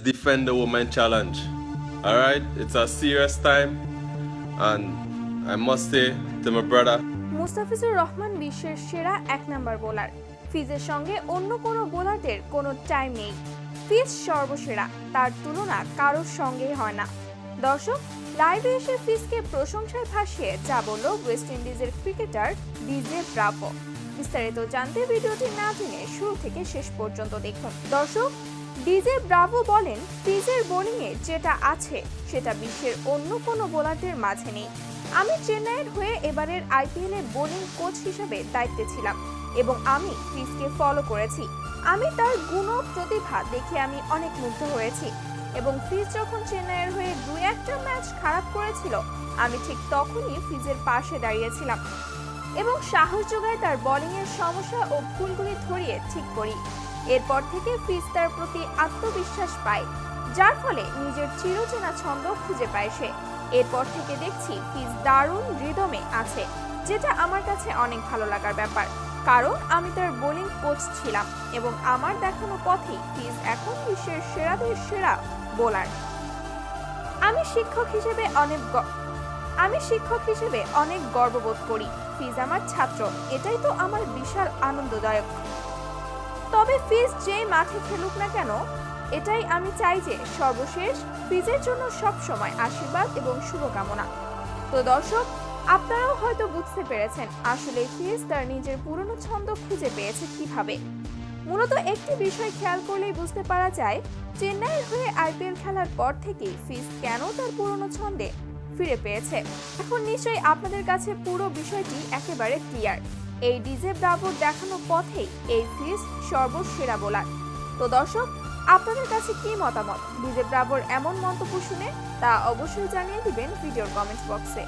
let's defend the women challenge. All right, it's a serious time, and I must say to my brother, Mustafizur Rahman বিশ্বের সেরা এক number bowler ফিজের সঙ্গে অন্য কোনো বোলারদের কোনো টাইম নেই। ফিজ সর্বসেরা তার তুলনা কারোর সঙ্গেই হয় না। দর্শক লাইভে এসে ফিজকে প্রশংসায় ভাসিয়ে যা বলল ওয়েস্ট ইন্ডিজের ক্রিকেটার ডিজে ব্রাভো বিস্তারিত জানতে ভিডিওটি না জেনে শুরু থেকে শেষ পর্যন্ত দেখুন। দর্শক ডিজে ব্রাভো বলেন ফিজের বোলিংয়ে যেটা আছে, সেটা বিশ্বের অন্য কোনো বোলারদের মাঝে নেই। আমি চেন্নাইয়ের হয়ে এবারের আইপিএল এ বোলিং কোচ হিসেবে দায়িত্বে ছিলাম এবং আমি ক্রিসকে ফলো করেছি। আমি তার গুণ প্রতিভা দেখে আমি অনেক মুগ্ধ হয়েছি এবং ফিজ যখন চেন্নাইয়ের হয়ে দুই একটা ম্যাচ খারাপ করেছিল, আমি ঠিক তখনই ফিজের পাশে দাঁড়িয়েছিলাম এবং সাহস যোগায় তার বোলিংয়ের সমস্যা ও ভুলগুলি ধরিয়ে ঠিক করি। এরপর থেকে ফিজ তার প্রতি আত্মবিশ্বাস পায়, যার ফলে নিজের চিরচেনা ছন্দ খুঁজে পায় সে। এরপর থেকে দেখছি ফিজ দারুণ রিদমে আছে, যেটা আমার কাছে অনেক ভালো লাগার ব্যাপার। কারণ আমি তার বোলিং কোচ ছিলাম এবং আমার দেখানো পথেই ফিজ এখন বিশ্বের সেরাদের সেরা বোলার। আমি শিক্ষক হিসেবে অনেক আমি শিক্ষক হিসেবে অনেক গর্ববোধ করি। ফিজ আমার ছাত্র, এটাই তো আমার বিশাল আনন্দদায়ক। তবে ফিজ যেই মাঠে খেলুক না কেন, এটাই আমি চাই যে সর্বশেষ ফিজের জন্য সব সময় আশীর্বাদ এবং শুভকামনা। তো দর্শক, আপনারাও হয়তো বুঝতে পেরেছেন আসলে ফিজ তার নিজের পুরনো ছন্দ খুঁজে পেয়েছে কীভাবে। মূলত একটি বিষয় খেয়াল করলেই বুঝতে পারা যায়, চেন্নাইয়ের হয়ে আইপিএল খেলার পর থেকেই ফিজ কেন তার পুরনো ছন্দে ফিরে পেয়েছে। এখন নিশ্চয়ই আপনাদের কাছে পুরো বিষয়টি একেবারে ক্লিয়ার এই ডিজে ব্রাভোর দেখানো পথেই এই ফিজ সর্বসেরা বোলার। তো দর্শক, আপনাদের কাছে কি মতামত? ডিজে ব্রাভোর এমন মন্তব্য শুনে তা অবশ্যই জানিয়ে দিবেন ভিডিওর কমেন্ট বক্সে